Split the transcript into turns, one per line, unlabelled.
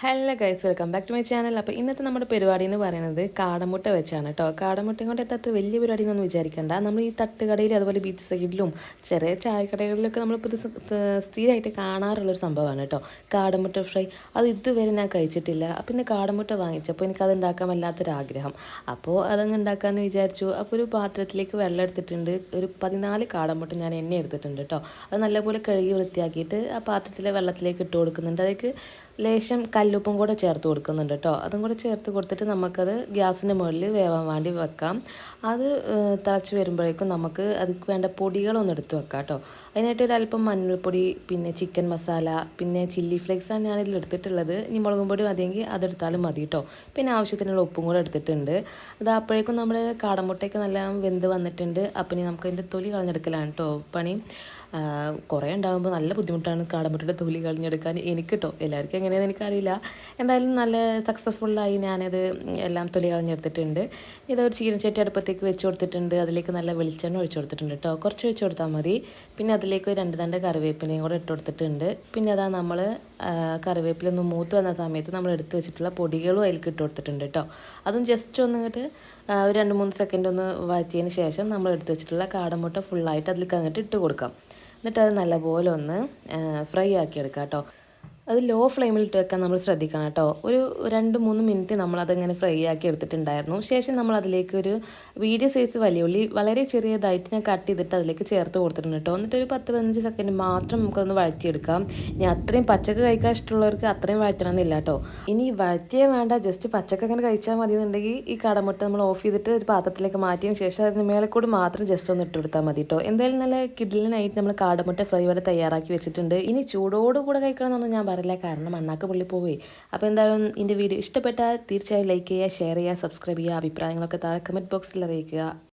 Hello guys welcome back to my channel അപ്പോൾ ഇന്നത്തെ നമ്മുടെ പരിപാടി എന്ന് പറയുന്നത് കാടമുട്ട വെച്ചാണ് കേട്ടോ കാടമുട്ടയും കൊണ്ട് എത്താത്ത വലിയ പരിപാടി എന്നൊന്നും വിചാരിക്കേണ്ട. നമ്മൾ ഈ തട്ടുകടയിൽ അതുപോലെ ബീച്ച് സൈഡിലും ചെറിയ ചായക്കടകളിലൊക്കെ നമ്മളിപ്പോൾ ഇത് സ്ഥിരമായിട്ട് കാണാറുള്ളൊരു സംഭവമാണ് കേട്ടോ കാടമുട്ട ഫ്രൈ. അത് ഇതുവരെ ഞാൻ കഴിച്ചിട്ടില്ല. അപ്പോൾ ഇന്ന് കാടമുട്ട വാങ്ങിച്ചപ്പോൾ എനിക്കത് ഉണ്ടാക്കാൻ വല്ലാത്തൊരാഗ്രഹം. അപ്പോൾ അതങ്ങ് ഉണ്ടാക്കാമെന്ന് വിചാരിച്ചു. അപ്പോൾ ഒരു പാത്രത്തിലേക്ക് വെള്ളം എടുത്തിട്ടുണ്ട്. ഒരു പതിനാല് കാടമുട്ട ഞാൻ എണ്ണ എടുത്തിട്ടുണ്ട് കേട്ടോ അത് നല്ലപോലെ കഴുകി വൃത്തിയാക്കിയിട്ട് ആ പാത്രത്തിലെ വെള്ളത്തിലേക്ക് ഇട്ട് കൊടുക്കുന്നുണ്ട്. അതിലേക്ക് ലേശം കല്ലുപ്പും കൂടെ ചേർത്ത് കൊടുക്കുന്നുണ്ട് കേട്ടോ. അതും കൂടെ ചേർത്ത് കൊടുത്തിട്ട് നമുക്കത് ഗ്യാസിന്റെ മുകളിൽ വേവാൻ വേണ്ടി വെക്കാം. അത് തിളച്ച് വരുമ്പോഴേക്കും നമുക്ക് അതിക്ക് വേണ്ട പൊടികളൊന്നും എടുത്ത് വെക്കാം കേട്ടോ. അതിനായിട്ട് ഒരു അല്പം മഞ്ഞൾപ്പൊടി പിന്നെ ചിക്കൻ മസാല പിന്നെ ചില്ലി ഫ്ലേക്സാണ് ഞാനിതിൽ എടുത്തിട്ടുള്ളത്. ഇനി മുളകും പൊടി മതിയെങ്കിൽ അതെടുത്താലും മതി കേട്ടോ. പിന്നെ ആവശ്യത്തിനുള്ള ഉപ്പും കൂടെ എടുത്തിട്ടുണ്ട്. അത് അപ്പോഴേക്കും നമ്മുടെ കാടമുട്ടയൊക്കെ നല്ല വെന്ത് വന്നിട്ടുണ്ട്. അപ്പം ഇനി നമുക്ക് അതിന്റെ തൊലി കളഞ്ഞെടുക്കലാണ് കേട്ടോ പണി. കുറേ ഉണ്ടാകുമ്പോൾ നല്ല ബുദ്ധിമുട്ടാണ് കാടമുട്ടയുടെ തൊലി കളഞ്ഞെടുക്കാൻ. എനിക്ക് കേട്ടോ എല്ലാവർക്കും എങ്ങനെയാണെന്ന് എനിക്കറിയില്ല. എന്തായാലും നല്ല സക്സസ്ഫുള്ളായി ഞാനത് എല്ലാം തൊലി കളഞ്ഞെടുത്തിട്ടുണ്ട്. ഇതൊരു ചീനച്ചട്ടി അടുപ്പത്തേക്ക് വെച്ച് കൊടുത്തിട്ടുണ്ട്. അതിലേക്ക് നല്ല വെളിച്ചെണ്ണ ഒഴിച്ചു കൊടുത്തിട്ടുണ്ട് കേട്ടോ കുറച്ച് ഒഴിച്ചു കൊടുത്താൽ മതി. പിന്നെ അതിലേക്ക് രണ്ട് തണ്ട് കറിവേപ്പിലയും കൂടെ ഇട്ട് കൊടുത്തിട്ടുണ്ട്. പിന്നെ അതാ നമ്മൾ കറിവേപ്പിലൊന്ന് മൂത്ത് വന്ന സമയത്ത് നമ്മൾ എടുത്ത് വെച്ചിട്ടുള്ള പൊടികളും അതിലേക്ക് ഇട്ട് കൊടുത്തിട്ടുണ്ട് കേട്ടോ അതും ജസ്റ്റ് ഒന്ന് ഇങ്ങോട്ട് ഒരു രണ്ട് മൂന്ന് സെക്കൻഡ് ഒന്ന് വാറ്റിയതിന് ശേഷം നമ്മൾ എടുത്ത് വെച്ചിട്ടുള്ള കാടമുട്ട ഫുള്ളായിട്ട് അതിലേക്ക് അങ്ങോട്ട് ഇട്ട് കൊടുക്കാം. എന്നിട്ട് അത് നല്ലപോലെ ഒന്ന് ഫ്രൈ ആക്കിയെടുക്കാം കേട്ടോ അത് ലോ ഫ്ലെയിമിൽ ഇട്ട് വെക്കാൻ നമ്മൾ ശ്രദ്ധിക്കണം കേട്ടോ. ഒരു രണ്ട് മൂന്ന് മിനിറ്റ് നമ്മൾ അതങ്ങനെ ഫ്രൈ ആക്കി എടുത്തിട്ടുണ്ടായിരുന്നു. ശേഷം നമ്മൾ അതിലേക്ക് ഒരു വീഡിയോ സൈസ് വലിയ ഉള്ളി വളരെ ചെറിയതായിട്ട് ഞാൻ കട്ട് ചെയ്തിട്ട് അതിലേക്ക് ചേർത്ത് കൊടുത്തിട്ടുണ്ട് കേട്ടോ. എന്നിട്ട് ഒരു പത്ത് പതിനഞ്ച് സെക്കൻഡ് മാത്രം നമുക്കൊന്ന് വഴറ്റിയെടുക്കാം. ഇനി അത്രയും പച്ചക്ക് കഴിക്കാൻ ഇഷ്ടമുള്ളവർക്ക് അത്രയും വഴറ്റണമെന്നില്ല കേട്ടോ. ഇനി വഴറ്റിയേ വേണ്ട. ജസ്റ്റ് പച്ചക്ക അങ്ങനെ കഴിച്ചാൽ മതി എന്നുണ്ടെങ്കിൽ ഈ കടമുട്ട നമ്മൾ ഓഫ് ചെയ്തിട്ട് ഒരു പാത്രത്തിലേക്ക് മാറ്റിയതിന് ശേഷം അതിന് മേലെ കൂടി മാത്രം ജസ്റ്റ് ഒന്ന് ഇട്ട് കൊടുത്താൽ മതി കേട്ടോ. എന്തായാലും നല്ല കിഡിലിനായിട്ട് നമ്മൾ കാടമുട്ട ഫ്രൈ വരെ തയ്യാറാക്കി വെച്ചിട്ടുണ്ട്. ഇനി ചൂടോടുകൂടെ കഴിക്കണമെന്നൊന്നും ഞാൻ പറയില്ല കാരണം അണ്ണാക്ക് പുള്ളി പോയി അപ്പോൾ എന്തായാലും എന്റെ വീഡിയോ ഇഷ്ടപ്പെട്ടാൽ തീർച്ചയായും ലൈക്ക് ചെയ്യുക ഷെയർ ചെയ്യുക സബ്സ്ക്രൈബ് ചെയ്യുക അഭിപ്രായങ്ങളൊക്കെ താഴെ കമന്റ് ബോക്സിൽ അറിയിക്കുക.